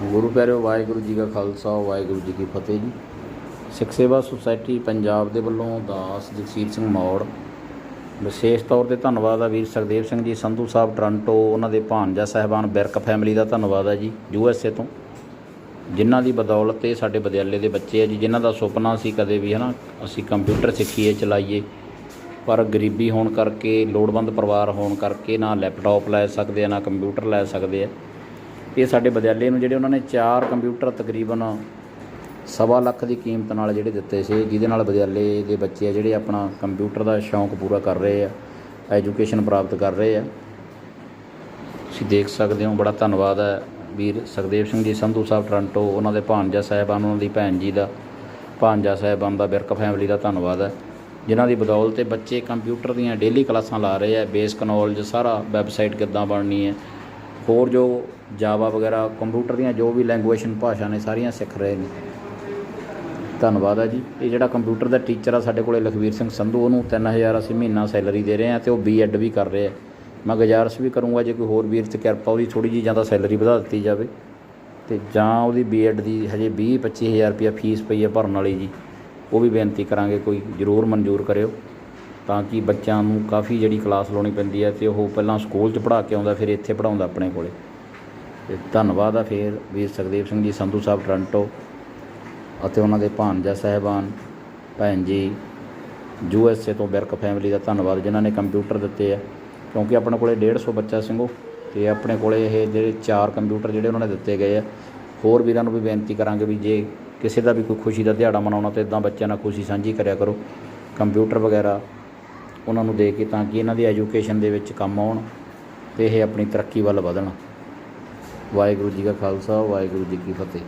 ਗੁਰੂ ਪਿਆਰਿਓ, ਵਾਹਿਗੁਰੂ ਜੀ ਕਾ ਖਾਲਸਾ, ਵਾਹਿਗੁਰੂ ਜੀ ਕੀ ਫਤਿਹ ਜੀ। ਸਿੱਖ ਸੇਵਾ ਸੁਸਾਇਟੀ ਪੰਜਾਬ ਦੇ ਵੱਲੋਂ ਦਾਸ ਜਗਸੀਰ ਸਿੰਘ ਮੌੜ, ਵਿਸ਼ੇਸ਼ ਤੌਰ ਤੇ ਧੰਨਵਾਦ ਆ ਵੀਰ ਸੁਖਦੇਵ ਸਿੰਘ ਜੀ, ਸੰਧੂ ਸਾਹਿਬ ਟੋਰਾਂਟੋ, ਉਹਨਾਂ ਦੇ ਭਾਣਜਾ ਸਾਹਿਬਾਨ ਬਿਰਕ ਫੈਮਿਲੀ ਦਾ ਧੰਨਵਾਦ ਆ ਜੀ, ਯੂ ਐਸ ਏ ਤੋਂ। ਜਿਨ੍ਹਾਂ ਦੀ ਬਦੌਲਤ 'ਤੇ ਸਾਡੇ ਵਿਦਿਆਲੇ ਦੇ ਬੱਚੇ ਆ ਜੀ, ਜਿਨ੍ਹਾਂ ਦਾ ਸੁਪਨਾ ਸੀ ਕਦੇ ਵੀ ਹਨਾ, ਅਸੀਂ ਕੰਪਿਊਟਰ ਸਿੱਖੀਏ, ਚਲਾਈਏ, ਪਰ ਗਰੀਬੀ ਹੋਣ ਕਰਕੇ, ਲੋੜਵੰਦ ਪਰਿਵਾਰ ਹੋਣ ਕਰਕੇ ਨਾ ਲੈਪਟਾਪ ਲੈ ਸਕਦੇ ਆ, ਨਾ ਕੰਪਿਊਟਰ ਲੈ ਸਕਦੇ ਆ। ਇਹ ਸਾਡੇ ਵਿਦਿਆਲੇ ਨੂੰ ਜਿਹੜੇ ਉਹਨਾਂ ਨੇ ਚਾਰ ਕੰਪਿਊਟਰ ਤਕਰੀਬਨ ਸਵਾ ਲੱਖ ਦੀ ਕੀਮਤ ਨਾਲ ਜਿਹੜੇ ਦਿੱਤੇ ਸੀ, ਜਿਹਦੇ ਨਾਲ ਵਿਦਿਆਲੇ ਦੇ ਬੱਚੇ ਆ ਜਿਹੜੇ ਆਪਣਾ ਕੰਪਿਊਟਰ ਦਾ ਸ਼ੌਂਕ ਪੂਰਾ ਕਰ ਰਹੇ ਆ, ਐਜੂਕੇਸ਼ਨ ਪ੍ਰਾਪਤ ਕਰ ਰਹੇ ਆ। ਤੁਸੀਂ ਦੇਖ ਸਕਦੇ ਹੋ, ਬੜਾ ਧੰਨਵਾਦ ਹੈ ਵੀਰ ਸੁਖਦੇਵ ਸਿੰਘ ਜੀ, ਸੰਧੂ ਸਾਹਿਬ ਟੋਰਾਂਟੋ, ਉਹਨਾਂ ਦੇ ਭਾਣਜਾ ਸਾਹਿਬਾਨ, ਉਹਨਾਂ ਦੀ ਭੈਣ ਜੀ ਦਾ, ਭਾਣਜਾ ਸਾਹਿਬਾਨ ਦਾ, ਬਿਰਕ ਫੈਮਿਲੀ ਦਾ ਧੰਨਵਾਦ ਹੈ। ਜਿਨ੍ਹਾਂ ਦੀ ਬਦੌਲਤ ਤੇ ਬੱਚੇ ਕੰਪਿਊਟਰ ਦੀਆਂ ਡੇਲੀ ਕਲਾਸਾਂ ਲਾ ਰਹੇ ਆ ਬੇਸਿਕ ਨੌਲੇਜ ਸਾਰਾ ਵੈਬਸਾਈਟ ਕਿੱਦਾਂ ਬਣਨੀ ਹੈ ਹੋਰ ਜੋ ਜਾਵਾ ਵਗੈਰਾ, ਕੰਪਿਊਟਰ ਦੀਆਂ ਜੋ ਵੀ ਲੈਂਗੁਏਜ ਭਾਸ਼ਾ ਨੇ, ਸਾਰੀਆਂ ਸਿੱਖ ਰਹੇ ਨੇ। ਧੰਨਵਾਦ ਆ ਜੀ। ਇਹ ਜਿਹੜਾ ਕੰਪਿਊਟਰ ਦਾ ਟੀਚਰ ਆ ਸਾਡੇ ਕੋਲੇ ਲਖਵੀਰ ਸਿੰਘ ਸੰਧੂ, ਉਹਨੂੰ 3000 ਅਸੀਂ ਮਹੀਨਾ ਸੈਲਰੀ ਦੇ ਰਹੇ ਹਾਂ ਤੇ ਉਹ ਬੀਐਡ ਵੀ ਕਰ ਰਿਹਾ। ਮੈਂ ਗੁਜ਼ਾਰਿਸ਼ ਵੀ ਕਰੂੰਗਾ ਜੇ ਕੋਈ ਹੋਰ ਵੀਰ ਚ ਕਿਰਪਾ ਉਹਦੀ ਥੋੜੀ ਜੀ ਜਾਂ ਤਾਂ ਸੈਲਰੀ ਵਧਾ ਦਿੱਤੀ ਜਾਵੇ। ਤੇ ਜਾਂ ਉਹਦੀ ਬੀਐਡ ਦੀ ਹਜੇ 20 25000 ਰੁਪਇਆ ਫੀਸ ਪਈ ਹੈ ਭਰਨ ਵਾਲੀ ਜੀ। ਉਹ ਵੀ ਬੇਨਤੀ ਕਰਾਂਗੇ, ਕੋਈ ਜ਼ਰੂਰ ਮਨਜ਼ੂਰ ਕਰਿਓ। ਤਾਂ ਕਿ ਬੱਚਿਆਂ ਨੂੰ ਕਾਫੀ ਜਿਹੜੀ ਕਲਾਸ ਲਾਉਣੀ ਪੈਂਦੀ ਹੈ ਤੇ ਉਹ ਪਹਿਲਾਂ ਸਕੂਲ 'ਚ ਪੜ੍ਹਾ ਕੇ ਆਉਂਦਾ, ਫਿਰ ਇੱਥੇ ਪੜਾਉਂਦਾ ਆਪਣੇ ਕੋਲੇ। ਤੇ ਧੰਨਵਾਦ ਆ ਫੇਰ ਵੀਰ ਸੁਖਦੇਵ ਸਿੰਘ ਜੀ, ਸੰਧੂ ਸਾਹਿਬ ਟੋਰਾਂਟੋ ਅਤੇ ਉਹਨਾਂ ਦੇ ਭਾਣਜਾ ਸਾਹਿਬਾਨ, ਭੈਣ ਜੀ, ਯੂ ਐਸ ਏ ਤੋਂ ਬਿਰਕ ਫੈਮਿਲੀ ਦਾ ਧੰਨਵਾਦ ਜਿਨ੍ਹਾਂ ਨੇ ਕੰਪਿਊਟਰ ਦਿੱਤੇ ਆ। ਕਿਉਂਕਿ ਆਪਣੇ ਕੋਲੇ 150 ਬੱਚਾ ਸਿੰਘੋ ਤੇ ਆਪਣੇ ਕੋਲੇ ਇਹ ਜਿਹੜੇ ਚਾਰ ਕੰਪਿਊਟਰ ਜਿਹੜੇ ਉਹਨਾਂ ਨੇ ਦਿੱਤੇ ਗਏ ਆ। ਹੋਰ ਵੀਰਾਂ ਨੂੰ ਵੀ ਬੇਨਤੀ ਕਰਾਂਗੇ ਵੀ ਜੇ ਕਿਸੇ ਦਾ ਵੀ ਕੋਈ ਖੁਸ਼ੀ ਦਾ ਦਿਹਾੜਾ ਮਨਾਉਣਾ ਤੇ ਇਦਾਂ ਬੱਚਿਆਂ ਨਾਲ ਖੁਸ਼ੀ ਸਾਂਝੀ ਕਰਿਆ ਕਰੋ। ਕੰਪਿਊਟਰ ਵਗੈਰਾ ਉਹਨਾਂ ਨੂੰ ਦੇ ਕੇ ਤਾਂ ਕਿ ਇਹਨਾਂ ਦੀ ਐਜੂਕੇਸ਼ਨ ਦੇ ਵਿੱਚ ਕੰਮ ਆਉਣ ਤੇ ਇਹ ਆਪਣੀ ਤਰੱਕੀ ਵੱਲ ਵਧਣ। ਵਾਹਿਗੁਰੂ ਜੀ ਕਾ ਖਾਲਸਾ, ਵਾਹਿਗੁਰੂ ਜੀ ਕੀ ਫਤਿਹ।